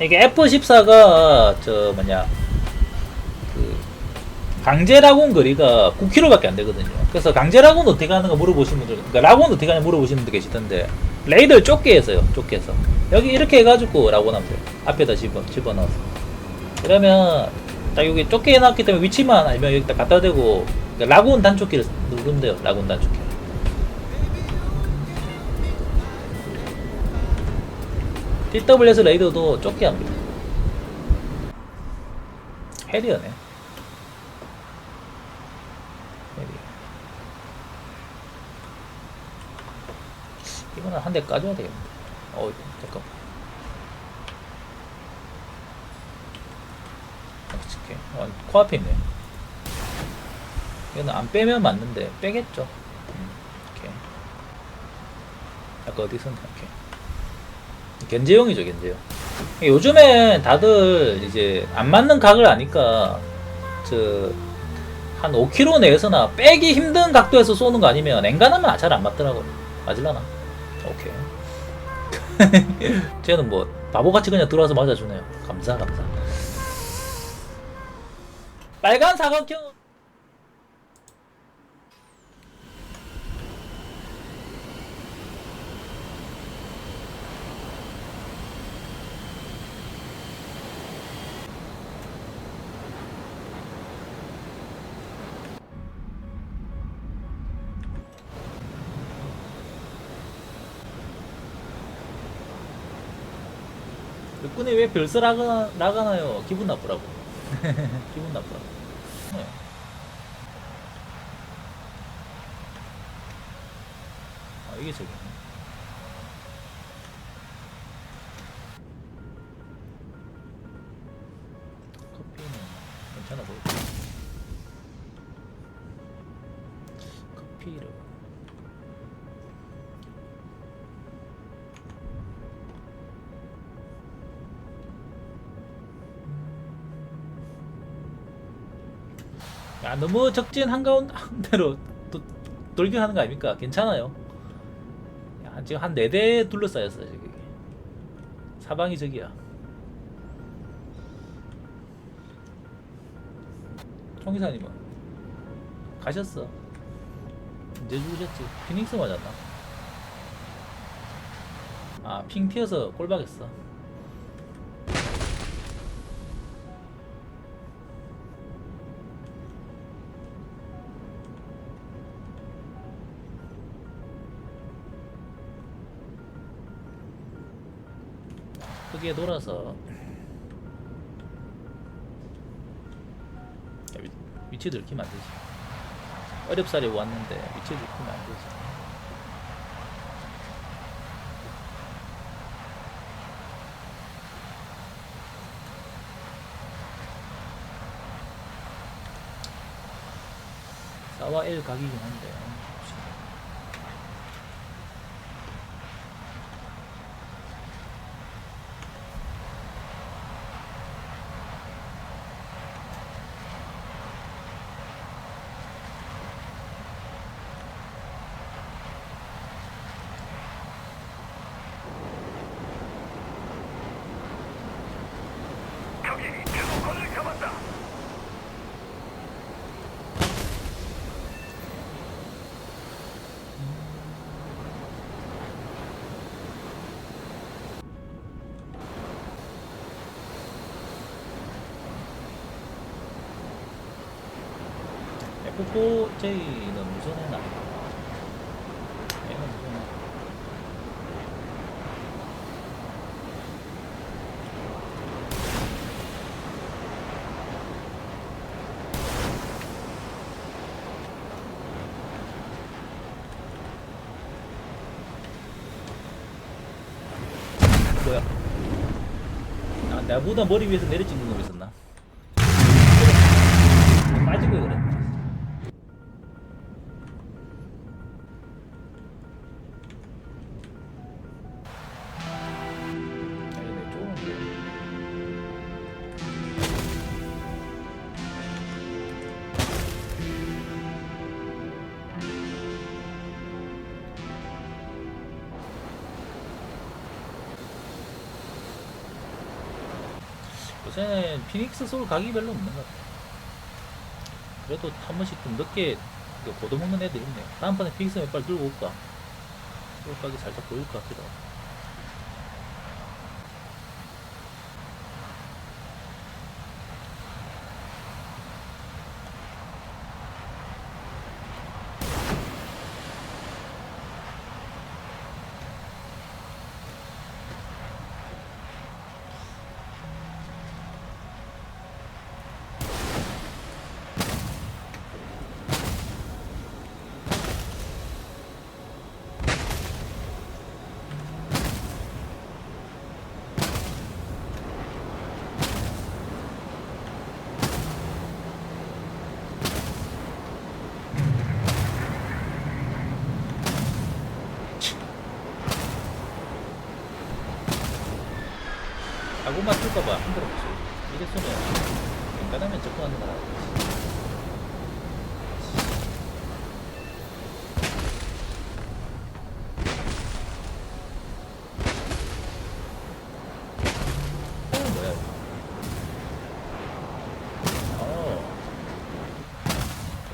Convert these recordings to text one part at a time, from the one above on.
이게 F14가 저 뭐냐 그 강제 라곤 거리가 9km밖에 안 되거든요. 그래서 강제 라곤 어떻게 하는가 물어보시는 분들, 그러니까 라곤 어떻게 하냐 물어보시는 분들 계시던데 레이더를 좁게 해서요. 좁게 해서 여기 이렇게 해가지고 라곤 하면 돼요. 앞에다 집어 집어 넣어서 그러면 딱 여기 좁게 해놨기 때문에 위치만 알면 여기다 갖다 대고 그러니까 라곤 단축키를 누르면 돼요. 라곤 단축키. TWS 레이더도 좁게 합니다. 해리어네. 해리어. 이거는 한 대 까줘야 되겠는데. 어, 잠깐. 어떻게? 어, 코앞에 있네. 이거는 안 빼면 맞는데 빼겠죠. 음, 이렇게. 아까 어디서 이렇게. 견제용이죠, 견제용. 요즘엔 다들 이제 안 맞는 각을 아니까 저 한 5km 내에서나 빼기 힘든 각도에서 쏘는 거 아니면 엔간하면 잘 안 맞더라고요. 맞을라나? 오케이. 쟤는 뭐 바보같이 그냥 들어와서 맞아주네요. 감사 감사. 빨간 사각형. 육군이 왜 별서 나가, 나가나요? 기분 나쁘라고. 기분 나쁘라고. 네. 아, 이게 저기. 너무 적진 한가운데로 또 돌격하는 거 아닙니까? 괜찮아요. 야, 지금 한 네 대 둘러싸였어 저기. 사방이 저기야. 총기사님은 가셨어. 이제 죽으셨지. 피닉스 맞았나? 아, 핑 튀어서 꼴박했어. 크게 돌아서. 위치 들키면 안 되지. 어렵사리 왔는데 위치 들키면 안 되지. 사와 1 각이긴 한데 적이 주도권을 잡았다. F4J는 무선에 나 얘는 무선에 뭐야? 아, 나보다 머리 위에서 내려 찍는 쟤는 피닉스 솔 각이 별로 없는 것 같아. 그래도 한 번씩 좀 늦게 이거 걷어먹는 애들 있네. 다음번에 피닉스 몇 발 들고 올까? 솔 각이 살짝 보일 것 같기도 하고. 칠까봐 힘들어 보지. 이랬으면 웬간하면 접근하는. 어, 뭐야 이거. 어.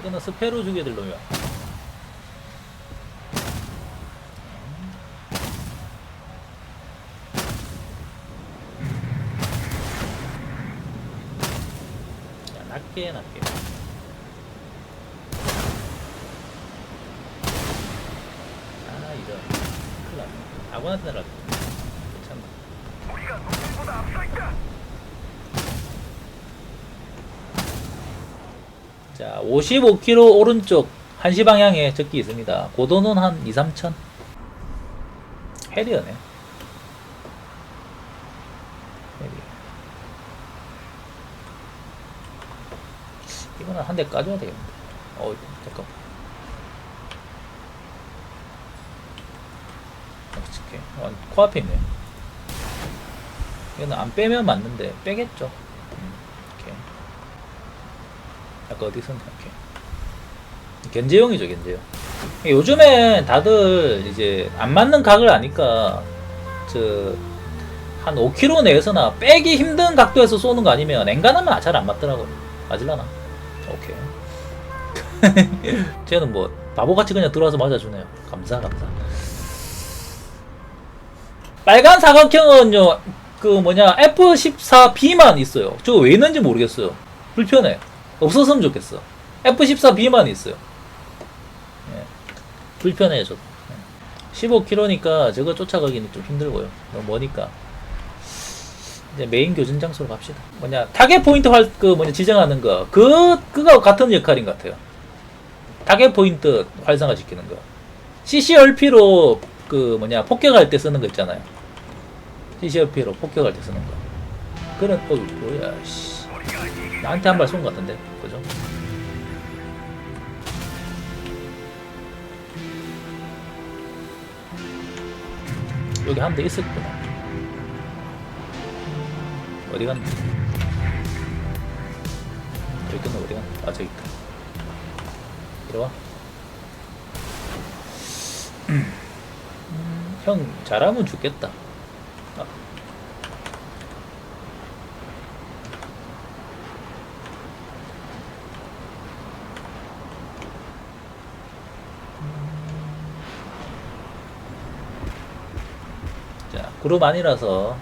이거는 스페로 죽여들 놈이야. 낮게. 아 이런 큰일 났네. 아무한테 날라. 괜찮나. 우리가 놈들보다 앞서 있다. 자, 55km 오른쪽 1시 방향에 적기 있습니다. 고도는 한 2, 3천. 해리어네. 해리. 이거는 한 대 까줘야 되겠는데. 어, 잠깐. 어떻게? 어, 코앞에 있네. 이거는 안 빼면 맞는데, 빼겠죠. 음, 이렇게. 아까 어디서 이렇게. 견제용이죠, 견제용. 요즘에 다들 이제 안 맞는 각을 아니까, 저, 한 5km 내에서나 빼기 힘든 각도에서 쏘는 거 아니면 엔간하면 잘 안 맞더라고요. 맞을라나? 오케이. 쟤는 뭐, 바보같이 그냥 들어와서 맞아주네요. 감사, 감사. 빨간 사각형은요, 그 뭐냐, F14B만 있어요. 저거 왜 있는지 모르겠어요. 불편해. 없었으면 좋겠어. F14B만 있어요. 예. 불편해요, 저도. 예. 15km니까 저거 쫓아가기는 좀 힘들고요. 너무 머니까. 이제 메인 교전 장소로 갑시다. 뭐냐, 타겟 포인트 활, 그 뭐냐, 지정하는 거. 그, 그거 같은 역할인 것 같아요. 타겟 포인트 활성화 시키는 거. CCRP로 그 뭐냐, 폭격할 때 쓰는 거 있잖아요. CCRP로 폭격할 때 쓰는 거. 그런, 어, 뭐야, 씨. 나한테 한 발 쏜 것 같은데, 그죠? 여기 한 대 있었구나. 어디 갔나? 저기 있나 어디 갔나? 아 저기 있다. 이리 와. 음, 형 잘하면 죽겠다. 아, 자, 그룹 아니라서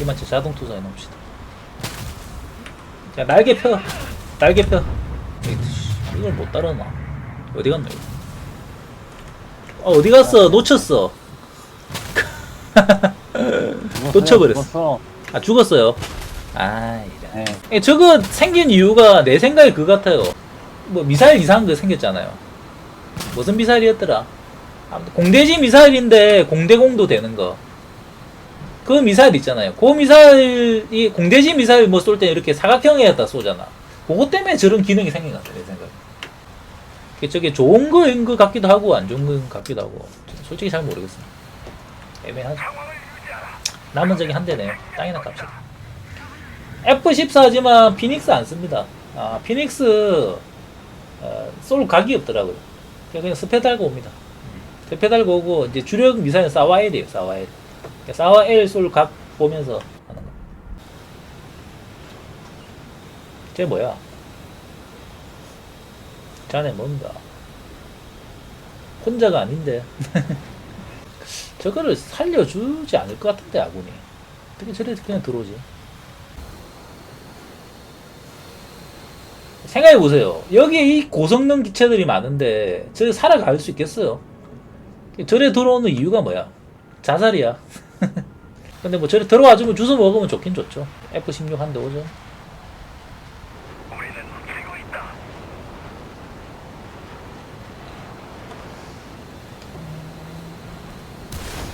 이만치 자동 투자해 놓읍시다. 자, 날개 펴. 날개 펴. 이걸 못 따라나. 어디 갔노, 이거? 어, 어디 갔어? 놓쳤어. 놓쳐버렸어. 죽었어. 아, 죽었어요. 아, 이런. 네. 예, 저거 생긴 이유가 내 생각에 그 같아요. 뭐 미사일 이상한 거 생겼잖아요. 무슨 미사일이었더라? 아무튼 공대지 미사일인데 공대공도 되는 거. 그 미사일 있잖아요. 그 미사일이 공대지 미사일 뭐 쏠 때 이렇게 사각형에다 쏘잖아. 그것 때문에 저런 기능이 생긴 것 같아요. 내 생각에. 저게 좋은 거인 것 같기도 하고 안 좋은 것 같기도 하고 솔직히 잘. 상황을 유지하라. 남은 적이 한 대네요. 땅이나 깝시다. F14지만 피닉스 안 씁니다. 아, 피닉스 어, 쏠 각이 없더라고요. 그냥, 스페 달고 옵니다. 스페 달고 오고 이제 주력 미사일은 사와엘이에요. 사와엘. 그러니까 사와엘 쏠각 보면서 하는 거. 쟤 뭐야? 자네 뭔가? 혼자가 아닌데. 저거를 살려주지 않을 것 같은데, 아군이. 어떻게 저래 그냥 들어오지? 생각해보세요. 여기에 이 고성능 기체들이 많은데, 저래 살아갈 수 있겠어요? 저래 들어오는 이유가 뭐야? 자살이야. 근데 뭐 저래 들어와주면 주워 먹으면 좋긴 좋죠. F16 한대 오죠.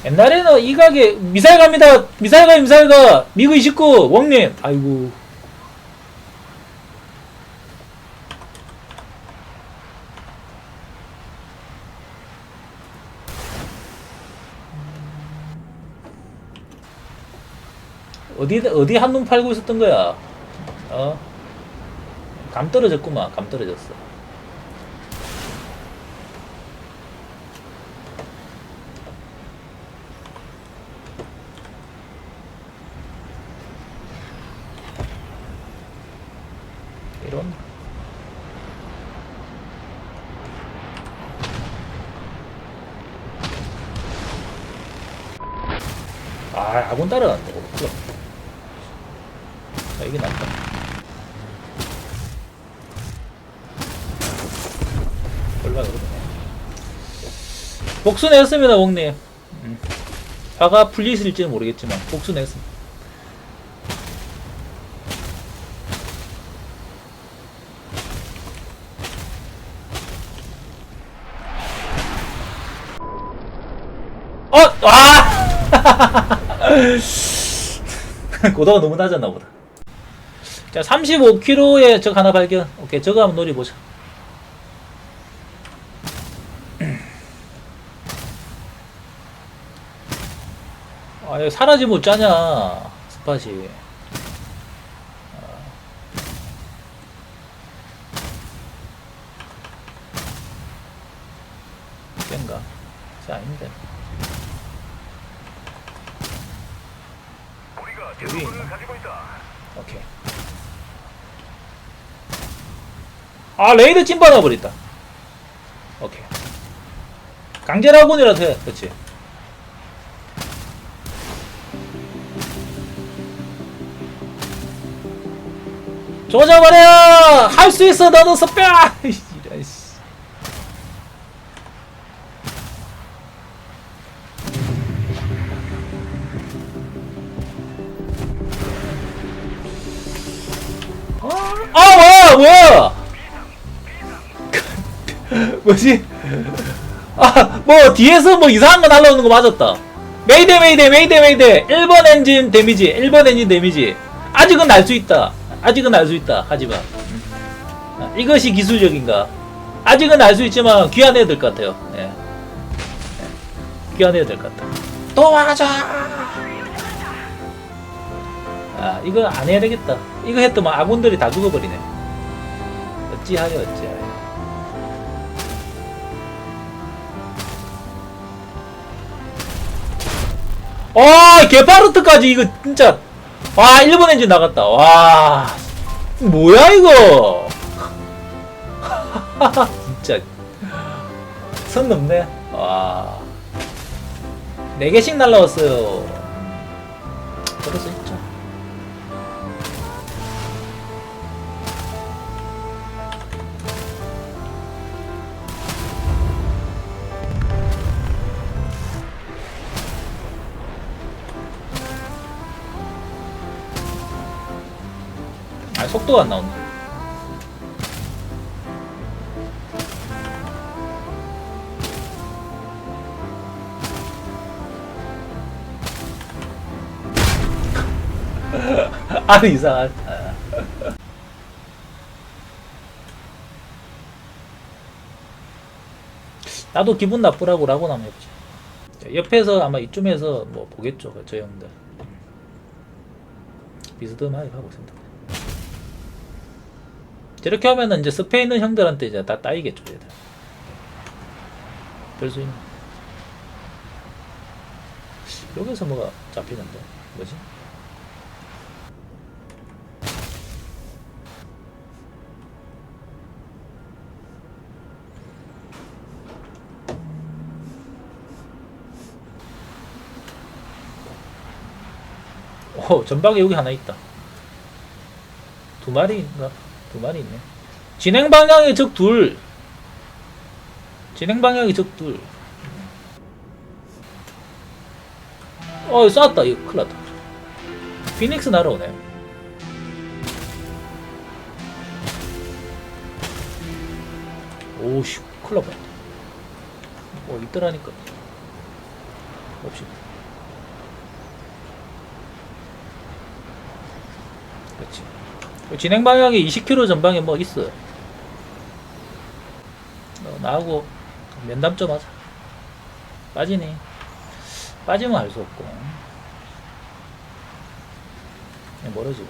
옛날에는 이 가게 미사일 갑니다. 미사일 가 미사일 가 미그 29 왕님. 아이고. 어디 어디 한눈 팔고 있었던 거야? 어? 감 떨어졌구만. 감 떨어졌어. 이런 아 아군 따라 간다고 그래. 아 이게 낫다 얼마 그러네 복수 냈습니다 목님 음. 화가 풀리실지는 모르겠지만 복수 냈습니다 어! 와! 고도가 너무 낮았나 보다. 자, 35km의 적 하나 발견. 오케이, 저거 한번 노려보자. 아, 여기 사라지면 못 짜냐, 스팟이. 아. 쟤인가? 쟤 아닌데. 우리가 여기 제도를 있나? 가지고 있다. 오케이. 아, 레이드 찐 받아 버렸다. 오케이. 강제라곤이라도 해. 그치. 조져버려! 할 수 있어, 너도 스뼈! 뭐지? 아, 뭐, 뒤에서 뭐 이상한 거 날라오는 거 맞았다. 메이데, 메이데, 메이데, 메이데. 1번 엔진 데미지, 1번 엔진 데미지. 아직은 날수 있다. 아직은 알 수 있다. 하지만. 아, 이것이 기술적인가? 아직은 알 수 있지만, 귀환해야 될 것 같아요. 예. 예. 귀환해야 될 것 같다. 도와줘! 아, 이거 안 해야 되겠다. 이거 했더만 아군들이 다 죽어버리네. 어찌하여, 어찌하여. 와, 게파르트까지 이거 진짜. 와, 일본 엔진 나갔다. 와. 뭐야, 이거. 진짜. 선 넘네. 와. 4개씩 날라왔어요. 그럴 수 있죠. 속도가 안 나온다. 아, 이상하다. 나도 기분 나쁘라고 라고 한번 해보자. 자, 옆에서 아마 이쯤에서 뭐 보겠죠, 저 형들. 비스듬하게 하고 있습니다. 이렇게 하면은 이제 스페인은 형들한테 이제 다 따이겠죠, 얘들. 별수 있는. 여기서 뭐가 잡히는데? 뭐지? 오, 전박에 여기 하나 있다. 두 마리인가? 두 마리 있네. 진행 방향에 적 둘. 진행 방향에 적 둘. 어, 쐈다. 이거 큰일 났다. 피닉스 날아오네. 오씨, 큰일 났다. 어, 있더라니까. 봅시다. 그렇지. 그 진행 방향에 20km 전방에 뭐 있어. 어, 나하고 면담 좀 하자. 빠지니? 빠지면 할수 없고. 그냥 멀어지고.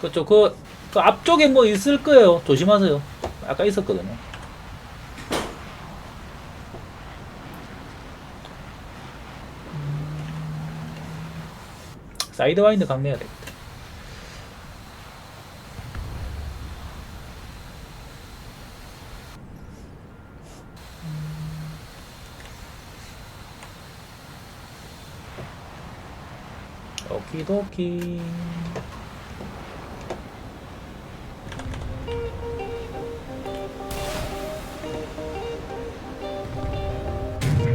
그쪽 그, 그 앞쪽에 뭐 있을 거예요. 조심하세요. 아까 있었거든요. 사이드 와인드 강내야 되겠다. 오키도키.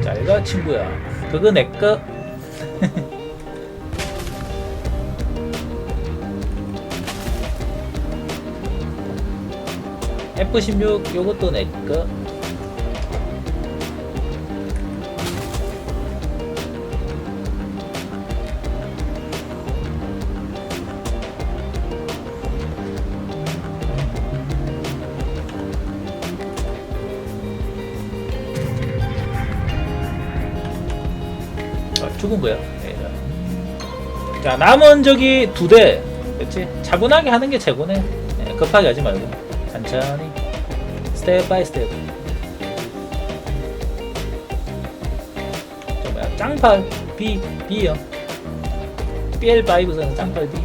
잘가 친구야. 그거 내꺼. F16 요것도 내꺼. 아, 죽은 거야. 네. 자, 남은 저기 두 대. 그렇지? 차분하게 하는 게 최고네. 네, 급하게 하지 말고. 천천히. 스텝 바이 스텝. 저 뭐야, 짱팔 B, B요. BL5선 짱팔 B.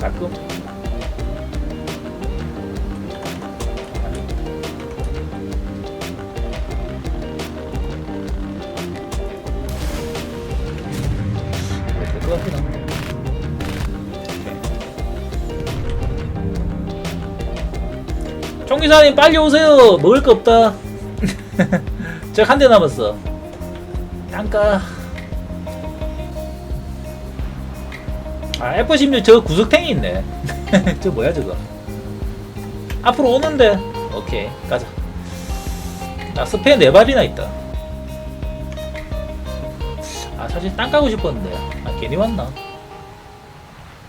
가끔. 총기사님 빨리 오세요. 먹을 거 없다. 저한대 남았어. 잠깐. 아 F16 저 구석탱이 있네. 저 뭐야 저거? 앞으로 오는데. 오케이 가자. 나 스페 네 발이나 있다. 아 사실 땅 까고 싶었는데 아 괜히 왔나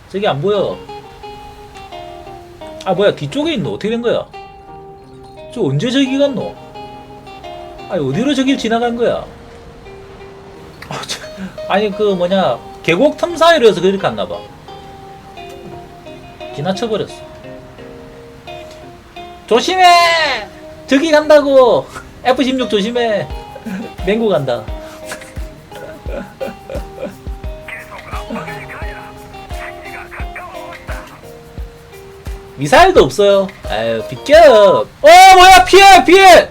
저기 안 보여 아 뭐야 뒤쪽에 있노 어떻게 된 거야 저 언제 저기 갔노 아니 어디로 저길 지나간 거야? 아, 저, 아니 그 뭐냐 계곡 틈 사이로 해서 그렇게 갔나 봐. 지나쳐 버렸어. 조심해! 저기 간다고! F16 조심해! 맹구 간다 미사일도 없어요. 아유 비켜. 어 뭐야 피해 피해.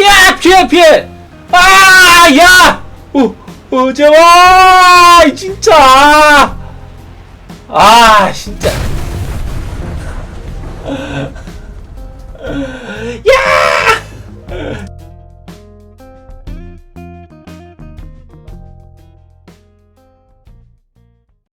야 피해 피해. 아 야. 어 어제와 진짜. 아 진짜. 야